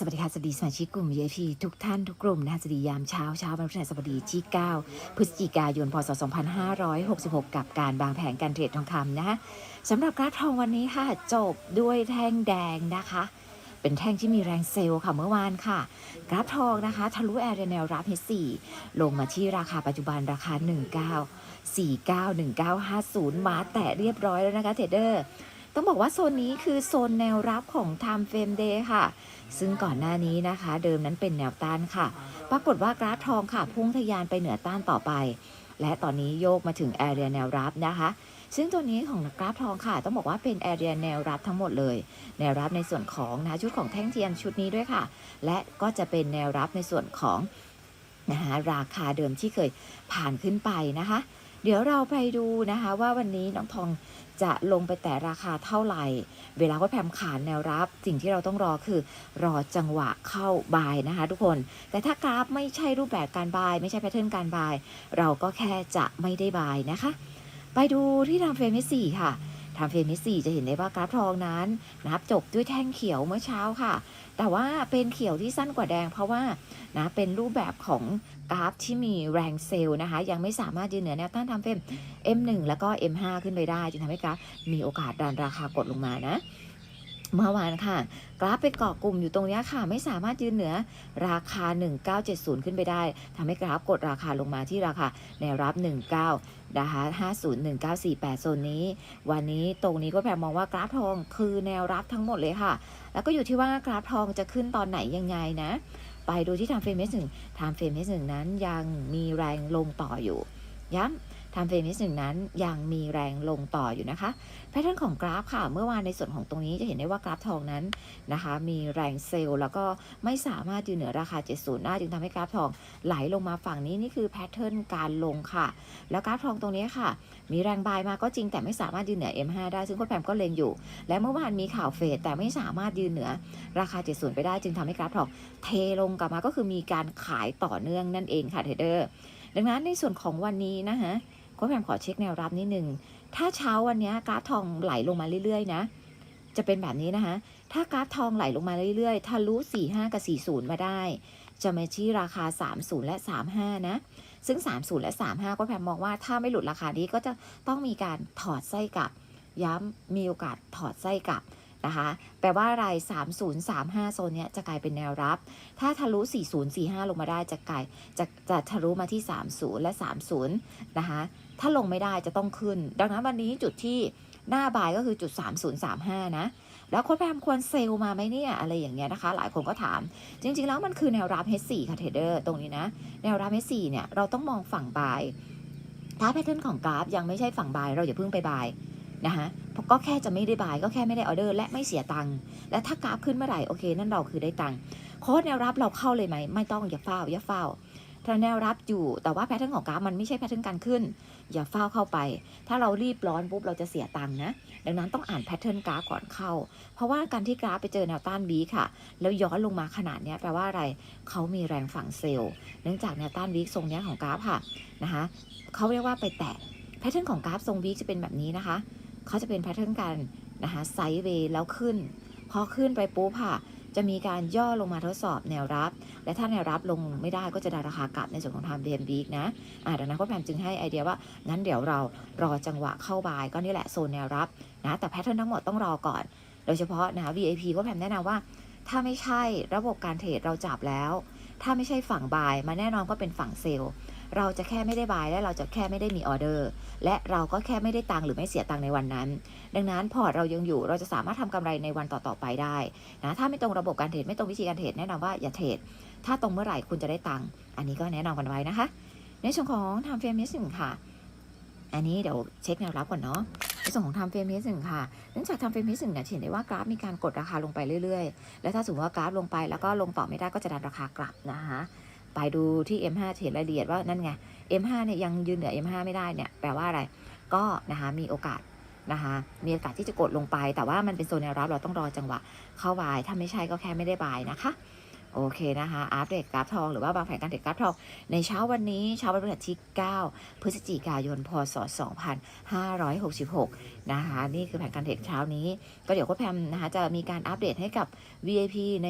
สวัสดีค่ะสวัสดีสมาชิกกลุ่ม VIP ทุกท่านทุกกลุ่มนะคะสวัสดียามเช้าเช้าวันพฤหัสบดีที่ 9 พฤศจิกายน พศ 2566 กับการบางแผนการเทรดทองคำนะคะสำหรับกราฟทองวันนี้ค่ะ จบด้วยแท่งแดงนะคะ เป็นแท่งที่มีแรงเซลล์ค่ะเมื่อวานค่ะ กราฟทองนะคะ ทะลุแอร์เรียแนวรับ H4 ลงมาที่ราคาปัจจุบันราคา 19 49 1950 มาแตะเรียบร้อยแล้วนะคะเทรดเดอร์ ต้องบอกว่าโซนนี้คือโซนแนวรับของ Time Frame Day ค่ะ ซึ่งก่อนหน้านี้นะคะ เดิมนั้นเป็นแนวต้านค่ะ ปรากฏว่ากราฟทองค่ะ พุ่งทะยานไปเหนือต้านต่อไป และตอนนี้โยกมาถึงแอเรียแนวรับนะคะซึ่งตัวนี้ของกราฟทองค่ะ ต้องบอกว่าเป็นแอเรียแนวรับทั้งหมดเลย แนวรับในส่วนของนะชุดของแท่งเทียนชุดนี้ด้วยค่ะ และก็จะเป็นแนวรับในส่วนของนะคะราคาเดิมที่เคยผ่านขึ้นไปนะคะ เดี๋ยวเราไปดูนะคะ ว่าวันนี้น้องทอง จะลงไปแต่ราคาเท่าไหร่ เวลาว่าแพมขานแนวรับ สิ่งที่เราต้องรอคือ รอจังหวะเข้าบายนะคะทุกคน แต่ถ้ากราฟไม่ใช่รูปแบบการบาย ไม่ใช่แพทเทิร์นการบาย เราก็แค่จะไม่ได้บายนะคะ ไปดูที่ทำเฟรมที่สี่ค่ะ ทำเฟรมที่4จะเห็นได้ว่ากราฟทองนั้นนะครับจบด้วยแท่งเขียวเมื่อเช้าค่ะ แต่ว่าเป็นเขียวที่สั้นกว่าแดงเพราะว่านะเป็นรูปแบบของกราฟที่มีแรงเซลล์นะคะ ยังไม่สามารถยืนเหนือแนวต้านทำเฟรม M1 แล้วก็ M5 ขึ้นไปได้จึงทำให้กราฟมีโอกาสดันราคากดลงมานะ เมื่อวานค่ะ กราฟไปเกาะกลุ่มอยู่ตรงนี้ค่ะ ไม่สามารถยืนเหนือราคา 1970 ขึ้นไปได้ทำให้กราฟกดราคาลงมาที่ราคาแนวรับ 19นะคะ501948 โซนนี้ วันนี้ตรงนี้ก็แพรมองว่ากราฟทองคือแนวรับทั้งหมดเลยค่ะ แล้วก็อยู่ที่ว่ากราฟทองจะขึ้นตอนไหนยังไงนะ ไปดูที่ทำเฟรมเมสหนึ่งทำเฟรมเมสหนึ่งนั้นยังมีแรงลงต่ออยู่ ย้ำ ทำเฟรมเมสหนึ่งนั้นยังมีแรงลงต่ออยู่นะคะแพทเทิร์นของกราฟค่ะ เมื่อวานในส่วนของตรงนี้จะเห็นได้ว่ากราฟทองนั้นนะคะ มีแรงเซลล์แล้วก็ไม่สามารถยืนเหนือราคา 70ได้จึงทำให้กราฟทองไหลลงมาฝั่งนี้นี่คือแพทเทิร์นการลงค่ะ แล้วกราฟทองตรงนี้ค่ะ มีแรงบายมาก็จริงแต่ไม่สามารถยืนเหนือ M5 ได้ซึ่งโค้ชแพมก็เลงอยู่ และเมื่อวานมีข่าวเฟดแต่ไม่สามารถยืนเหนือราคา 70 ไปได้ จึงทำให้กราฟทองเทลงกลับมาก็คือมีการขายต่อเนื่องนั่นเองค่ะเทรดเดอร์ดังนั้นในส่วนของวันนี้นะคะ โค้ชแพมขอเช็คแนวรับนิดนึง ถ้าเช้าวันนี้กราฟทองไหลลงมาเรื่อยๆ นะ จะเป็นแบบนี้นะคะ ถ้ากราฟทองไหลลงมาเรื่อยๆ ทะลุ 45 กับ 40 มาได้ จะมาที่ราคา 30 และ 35 นะ ซึ่ง 30 และ 35 ก็แพมมองว่าถ้าไม่หลุดราคานี้ก็จะต้องมีการถอดไส้กลับ ย้ำมีโอกาสถอดไส้กลับ นะคะแปลว่าอะไร 30 35 โซนเนี้ยจะกลายเป็นแนวรับ ถ้าทะลุ 40 45 ลงมาได้จะกลายจะจะทะลุมาที่ 30 และ 30 นะคะ ถ้าลงไม่ได้จะต้องขึ้น ดังนั้นวันนี้จุดที่หน้าบายก็คือจุด 3035 นะ แล้วค้ดแพมควรเซลมาไหมเนี่ย อะไรอย่างเงี้ยนะคะ หลายคนก็ถาม จริง ๆ แล้วมันคือแนวรับ H4 ค่ะเทรดเดอร์ตรงนี้นะ แนวรับ H4 เนี่ย เราต้องมองฝั่งบาย ถ้าแพทเทิร์นของกราฟยังไม่ใช่ฝั่งบาย เราอย่าเพิ่งไปบาย นะคะเพราะก็แค่จะไม่ได้บายก็แค่ไม่ได้ออเดอร์ และไม่เสียตังค์และถ้ากราฟขึ้นเมื่อไหร่โอเค นั่นเราคือได้ตังค์โค้ดแนวรับเราเข้าเลยไหมไม่ต้องอย่าเฝ้าอย่าเฝ้าถ้าแนวรับอยู่แต่ว่าแพทเทิร์นของกราฟมันไม่ใช่แพทเทิร์นการขึ้น อย่าเฝ้าเข้าไป ถ้าเรารีบร้อนปุ๊บเราจะเสียตังค์นะ ดังนั้นต้องอ่านแพทเทิร์นกราฟก่อนเข้า เพราะว่าการที่กราฟไปเจอแนวต้านวีค่ะ แล้วย้อนลงมาขนาดนี้แปลว่าอะไรเขามีแรงฝังเซลล์เนื่องจากแนวต้านวีคทรงนี้ของกราฟค่ะนะคะเขาเรียกว่าไปแตะแพทเทิร์นของกราฟทรงวีจะเป็นแบบนี้นะคะ เขาจะเป็นแพทเทิร์นกันนะคะไซด์เวย์แล้วขึ้น พอขึ้นไปปุ๊บค่ะ จะมีการย่อลงมาทดสอบแนวรับ และถ้าแนวรับลงไม่ได้ก็จะดันราคากลับในส่วนของ time frame week นะอ่าดังนั้นก็แพมจึงให้ไอเดียว่า งั้นเดี๋ยวเรารอจังหวะเข้าบายก็นี่แหละโซนแนวรับนะแต่แพทเทิร์นทั้งหมดต้องรอก่อน โดยเฉพาะนะ VIP ก็แพมแนะนำว่า ถ้าไม่ใช่ระบบการเทรดเราจับแล้ว ถ้าไม่ใช่ฝั่งบายมาแน่นอนก็เป็นฝั่งเซลล์ เราจะแค่ไม่ได้บายและเราจะแค่ไม่ได้มีออเดอร์ และเราก็แค่ไม่ได้ตังค์หรือไม่เสียตังค์ในวันนั้น ดังนั้นพอเรายังอยู่เราจะสามารถทำกำไรในวันต่อๆไปได้นะถ้าไม่ตรงระบบการเทรดไม่ตรงวิธีการเทรดแนะนำว่าอย่าเทรดถ้าตรงเมื่อไหร่คุณจะได้ตังค์อันนี้ก็แนะนำกันไว้นะคะ ในส่วนของ time frame หนึ่งค่ะ อันนี้เดี๋ยวเช็คแนวรับก่อนเนาะในส่วนของ time frame หนึ่งค่ะ เนื่องจาก time frame หนึ่งเนี่ยเห็นได้ว่ากราฟมีการกดราคาลงไปเรื่อยๆ แล้วถ้าสมมติว่ากราฟลงไปแล้วก็ลงต่อไม่ได้ก็จะดันราคากลับนะคะ ไปดูที่ M5 เห็นรายละเอียดว่านั่นไง M5 เนี่ยยังยืนเหนือ M5 ไม่ได้เนี่ยแปลว่าอะไร ก็นะคะมีโอกาสนะคะมีโอกาสที่จะกดลงไป แต่ว่ามันเป็นโซนแนวรับเราต้องรอจังหวะ เข้าบาย ถ้าไม่ใช่ก็แค่ไม่ได้บายนะคะ โอเคนะคะอัปเดตกราฟทองหรือว่าบางแผนการเทรดกราฟทอง ในเช้าวันนี้เช้าวันพฤหัสที่ 9 พฤศจิกายน พศ 2566 นะคะ นี่คือแผนการเทรดเช้านี้ ก็เดี๋ยวโค้ชแพมนะคะจะมีการอัปเดตให้กับ VIP ใน